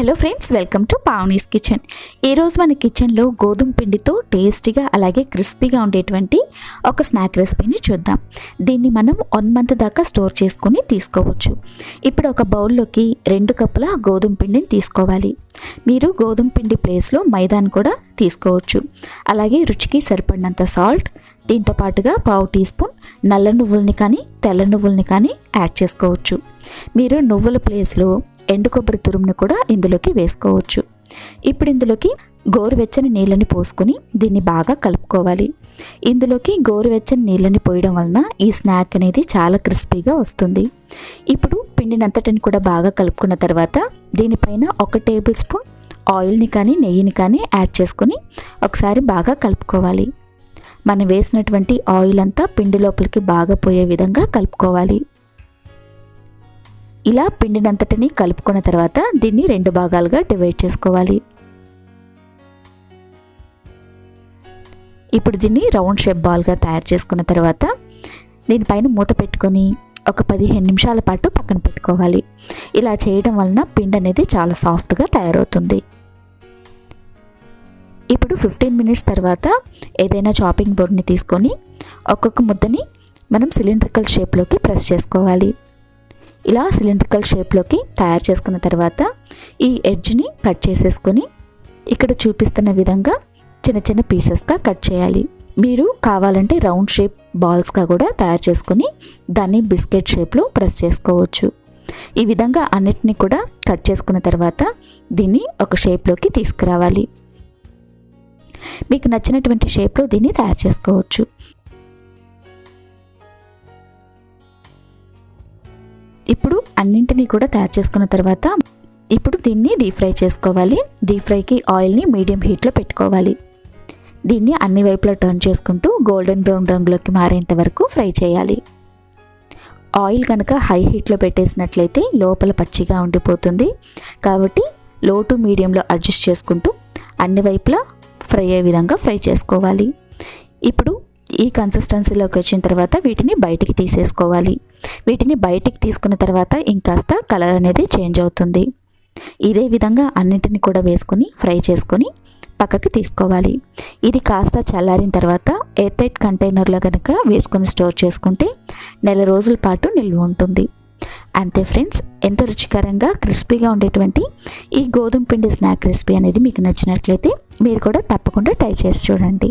Hello friends welcome to Pavani's kitchen. ఈరోజు మన కిచెన్లో గోధుమ పిండితో టేస్టీగా అలాగే క్రిస్పీగా ఉండేటువంటి ఒక స్నాక్ రెసిపీని చూద్దాం. దీన్ని మనం వన్ మంత్ దాకా స్టోర్ చేసుకుని తీసుకోవచ్చు. ఇప్పుడు ఒక బౌల్లోకి రెండు కప్పుల గోధుమ పిండిని తీసుకోవాలి. మీరు గోధుమ పిండి ప్లేస్లో మైదాన్ కూడా తీసుకోవచ్చు. అలాగే రుచికి సరిపడినంత సాల్ట్ దీంతో పాటుగా పావు టీ స్పూన్ నల్ల నువ్వుల్ని కానీ తెల్ల నువ్వుల్ని కానీ యాడ్ చేసుకోవచ్చు. మీరు నువ్వుల ప్లేస్లో ఎండు కొబ్బరి తురుమును కూడా ఇందులోకి వేసుకోవచ్చు. ఇప్పుడు ఇందులోకి గోరువెచ్చని నీళ్ళని పోసుకొని దీన్ని బాగా కలుపుకోవాలి. ఇందులోకి గోరువెచ్చని నీళ్ళని పోయడం వలన ఈ స్నాక్ అనేది చాలా క్రిస్పీగా వస్తుంది. ఇప్పుడు పిండినంతటిని కూడా బాగా కలుపుకున్న తర్వాత దీనిపైన ఒక టేబుల్ స్పూన్ ఆయిల్ని కానీ నెయ్యిని కానీ యాడ్ చేసుకొని ఒకసారి బాగా కలుపుకోవాలి. మనం వేసినటువంటి ఆయిల్ అంతా పిండి లోపలికి బాగా పోయే విధంగా కలుపుకోవాలి. ఇలా పిండినంతటిని కలుపుకున్న తర్వాత దీన్ని రెండు భాగాలుగా డివైడ్ చేసుకోవాలి. ఇప్పుడు దీన్ని రౌండ్ షేప్ బాల్గా తయారు చేసుకున్న తర్వాత దీనిపైన మూత పెట్టుకొని ఒక పదిహేను నిమిషాల పాటు పక్కన పెట్టుకోవాలి. ఇలా చేయడం వలన పిండి అనేది చాలా సాఫ్ట్గా తయారవుతుంది. ఇప్పుడు ఫిఫ్టీన్ మినిట్స్ తర్వాత ఏదైనా చాపింగ్ బోర్డ్ని తీసుకొని ఒక్కొక్క ముద్దని మనం సిలిండ్రికల్ షేప్లోకి ప్రెస్ చేసుకోవాలి. ఇలా సిలిండ్రికల్ షేప్లోకి తయారు చేసుకున్న తర్వాత ఈ ఎడ్జ్ని కట్ చేసేసుకొని ఇక్కడ చూపిస్తున్న విధంగా చిన్న చిన్న పీసెస్గా కట్ చేయాలి. మీరు కావాలంటే రౌండ్ షేప్ బాల్స్గా కూడా తయారు చేసుకొని దాన్ని బిస్కెట్ షేప్లో ప్రెస్ చేసుకోవచ్చు. ఈ విధంగా అన్నిటిని కూడా కట్ చేసుకున్న తర్వాత దీన్ని ఒక షేప్లోకి తీసుకురావాలి. మీకు నచ్చినటువంటి షేప్లో దీన్ని తయారు చేసుకోవచ్చు. ఇప్పుడు అన్నింటినీ కూడా తయారు చేసుకున్న తర్వాత ఇప్పుడు దీన్ని డీప్ ఫ్రై చేసుకోవాలి. డీప్ ఫ్రైకి ఆయిల్ని మీడియం హీట్లో పెట్టుకోవాలి. దీన్ని అన్ని వైపులా టర్న్ చేసుకుంటూ గోల్డెన్ బ్రౌన్ రంగులోకి మారేంత వరకు ఫ్రై చేయాలి. ఆయిల్ కనుక హై హీట్లో పెట్టేసినట్లయితే లోపల పచ్చిగా ఉండిపోతుంది. కాబట్టి లో టు మీడియంలో అడ్జస్ట్ చేసుకుంటూ అన్ని వైపులా ఫ్రై అయ్యే విధంగా ఫ్రై చేసుకోవాలి. ఇప్పుడు ఈ కన్సిస్టెన్సీలోకి వచ్చిన తర్వాత వీటిని బయటికి తీసేసుకోవాలి. వీటిని బయటికి తీసుకున్న తర్వాత ఇంకాస్త కలర్ అనేది చేంజ్ అవుతుంది. ఇదే విధంగా అన్నింటిని కూడా వేసుకొని ఫ్రై చేసుకొని పక్కకి తీసుకోవాలి. ఇది కాస్త చల్లారిన తర్వాత ఎయిర్ టైట్ కంటైనర్లో కనుక వేసుకొని స్టోర్ చేసుకుంటే నెల రోజుల పాటు నిల్వ ఉంటుంది. అంతే ఫ్రెండ్స్ ఎంతో రుచికరంగా క్రిస్పీగా ఉండేటువంటి ఈ గోధుమ పిండి స్నాక్ రెసిపీ అనేది మీకు నచ్చినట్లయితే మీరు కూడా తప్పకుండా ట్రై చేసి చూడండి.